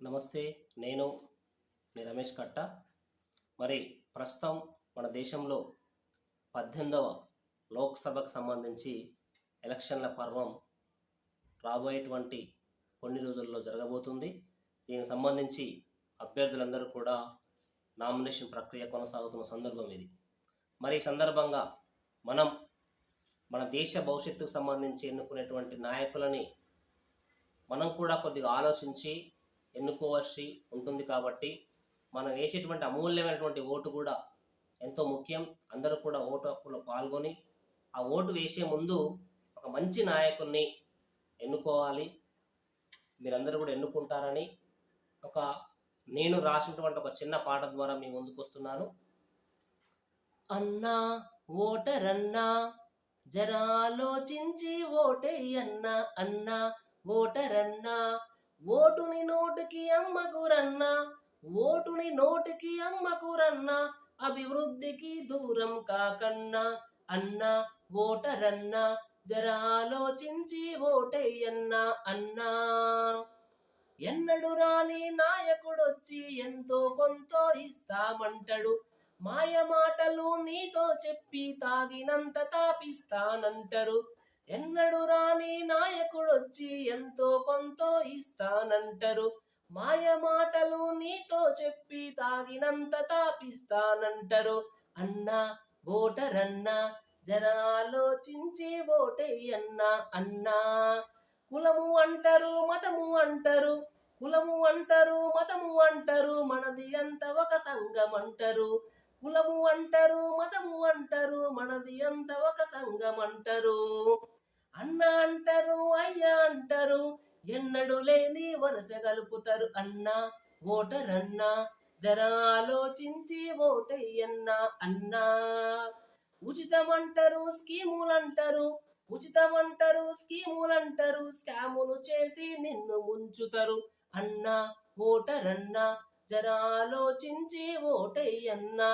నమస్తే నేను మీ రమేష్ కట్ట. మరి ప్రస్తుతం మన దేశంలో పద్దెనిమిదవ లోక్సభకు సంబంధించి ఎలక్షన్ల పర్వం రాబోయేటువంటి కొన్ని రోజుల్లో జరగబోతుంది. దీనికి సంబంధించి అభ్యర్థులందరూ కూడా నామినేషన్ ప్రక్రియ కొనసాగుతున్న సందర్భం ఇది. మరి ఈ సందర్భంగా మనం మన దేశ భవిష్యత్తుకు సంబంధించి ఎన్నుకునేటువంటి నాయకులని మనం కూడా కొద్దిగా ఆలోచించి ఎన్నుకోవాల్సి ఉంటుంది కాబట్టి మనం వేసేటువంటి అమూల్యమైనటువంటి ఓటు కూడా ఎంతో ముఖ్యం. అందరూ కూడా ఓటు హక్కులో పాల్గొని ఆ ఓటు వేసే ముందు ఒక మంచి నాయకుడిని ఎన్నుకోవాలి. మీరందరూ కూడా ఎన్నుకుంటారని ఒక నేను రాసినటువంటి ఒక చిన్న పాట ద్వారా మీ ముందుకు వస్తున్నాను. అన్నా ఓటరన్నా జరాలోచించి ఓటేయన్నా అన్నా ఓటరన్నా ఓటుని నోటికి అమ్మకురన్నా ఓటుని నోటికి అమ్మకురన్నా అభివృద్ధికి దూరం కాకన్నా అన్నా ఓటరన్నా జరాలోచించి ఓటేయన్నా అన్నా. ఎన్నడు రాని నాయకుడొచ్చి ఎంతో కొంతో ఇస్తామంటాడు మాయ మాటలు నీతో చెప్పి తాగినంత తాపిస్తానంటారు. ఎన్నడు రాని నాయకుడు ఎంతో కొంతో ఇస్తానంటారు. మాయ మాటలు నీతో చెప్పి తాగినంత తాపిస్తానంటారు. అన్నా ఓటరన్నా జరాలోచించి ఓటేయన్నా అన్నా. కులము అంటారు మతము అంటారు కులము అంటారు మతము అంటారు మనది అంత ఒక సంఘం అంటారు కులము అంటారు మతము అంటారు మనది అంత ఒక సంఘం అంటారు అన్న అంటారు అయ్యా అంటారు ఎన్నడూ లేని వరుస కలుపుతారు అన్న ఓటర్ అన్నా జరా ఆలోచించి స్కీములు అన్నా. ఉచితమంటారు స్కీములంటారు ఉచితమంటారు స్కీములంటారు స్కాములు చేసి నిన్ను ముంచుతారు అన్నా ఓటర్ జర జరా ఆలోచించి ఓటయ్యన్నా.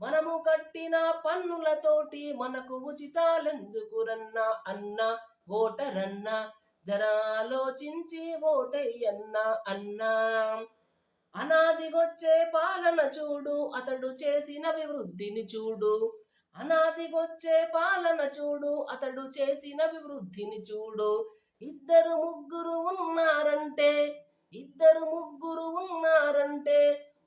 మనము కట్టిన పన్నులతోటి మనకు ఉచితాలెందుకు అన్నా? అన్న అన్నా జరా ఆలోచించి ఓటయ్యన్నా అన్నా? అనాదిగొచ్చే పాలన చూడు అతడు చేసిన అభివృద్ధిని చూడు. అనాదిగొచ్చే పాలన చూడు అతడు చేసిన అభివృద్ధిని చూడు. ఇద్దరు ముగ్గురు ఉన్నారంటే ఇద్దరు ముగ్గురు ఉన్నారంటే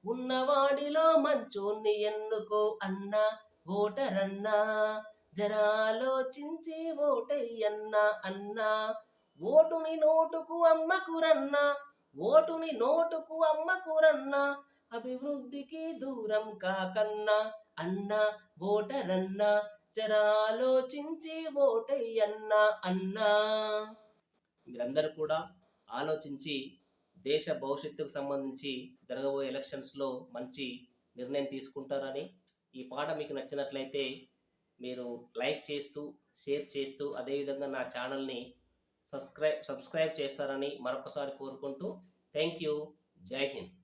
ఉన్నవాడిలో మంచోన్ని ఎన్నుకో అన్నా ఓటరన్నా జరాలోచించి ఓటయ్యన్నా అన్నా ఓటుని నోటుకు అమ్మకురన్నా ఓటుని నోటుకు అమ్మకురన్నా అభివృద్ధికి దూరం కాకన్నా అన్నా ఓటరన్నా జరాలోచించి ఓటయ్యన్నా అన్నా. మీరందరూ కూడా ఆలోచించి దేశ భవిష్యత్తుకు సంబంధించి జరగబోయే ఎలక్షన్స్లో మంచి నిర్ణయం తీసుకుంటారని ఈ పాట మీకు నచ్చినట్లయితే మీరు లైక్ చేస్తూ షేర్ చేస్తూ అదేవిధంగా నా ఛానల్ని సబ్స్క్రైబ్ సబ్స్క్రైబ్ చేస్తారని మరొకసారి కోరుకుంటూ థ్యాంక్ యూ. జై హింద్.